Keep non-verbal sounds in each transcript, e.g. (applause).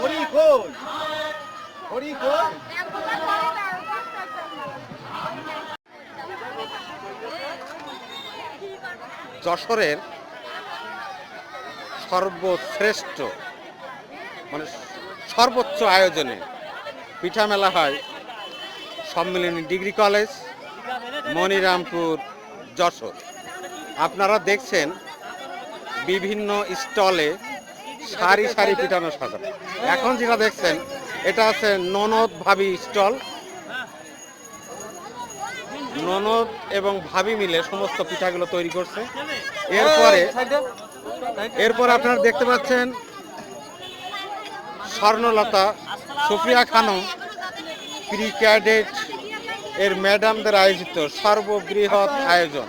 হরি কই? হরি কই? যশোরের সর্বশ্রেষ্ঠ মানে সর্বোচ্চ আয়োজনে পিঠা মেলা হয় সম্মিলনী ডিগ্রি কলেজ, মনিরামপুর, যশোর। আপনারা দেখছেন বিভিন্ন স্টলে সারি সারি পিঠানো সাজানো। এখন যেটা দেখছেন, এটা আছে ননদ ভাবি স্টল। ননদ এবং ভাবি মিলে সমস্ত পিঠাগুলো তৈরি করছে। এরপরে এরপর আপনারা দেখতে পাচ্ছেন স্বর্ণলতা, সুফিয়া খানম, প্রি ক্যাডেট এর ম্যাডামদের আয়োজিত সর্ববৃহৎ আয়োজন।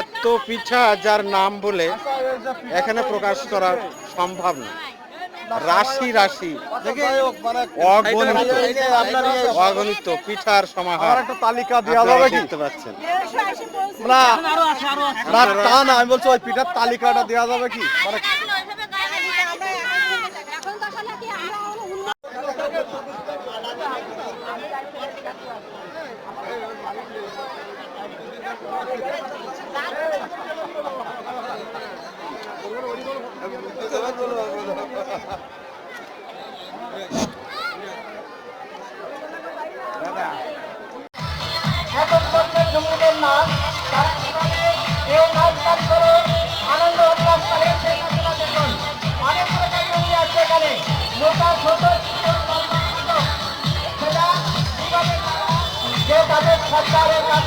এত পিঠা যার নাম বলে এখানে প্রকাশ করা সম্ভব না। রাশি রাশি। অগণিত অগণিত পিঠার সমাহার। একটা তালিকা দেওয়া যাবে কি? দেখতে পাচ্ছেন। না না তা না আমি বলছি ওই পিঠার তালিকাটা দেওয়া যাবে কি? মানে এখন (laughs) চলছে ঝুমুরের তারা করে আনন্দ উল্লাস করে। অনেক প্রকার জমি আছে এখানে মোটা তাদের সরকারের কাছ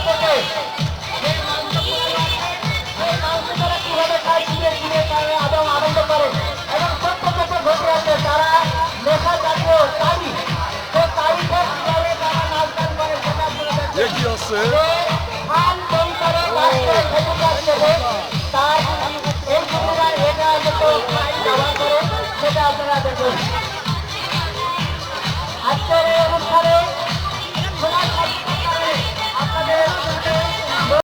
ব্যবহার করে সেটা আপনারা দেখুন। আজকের এই অনুষ্ঠানে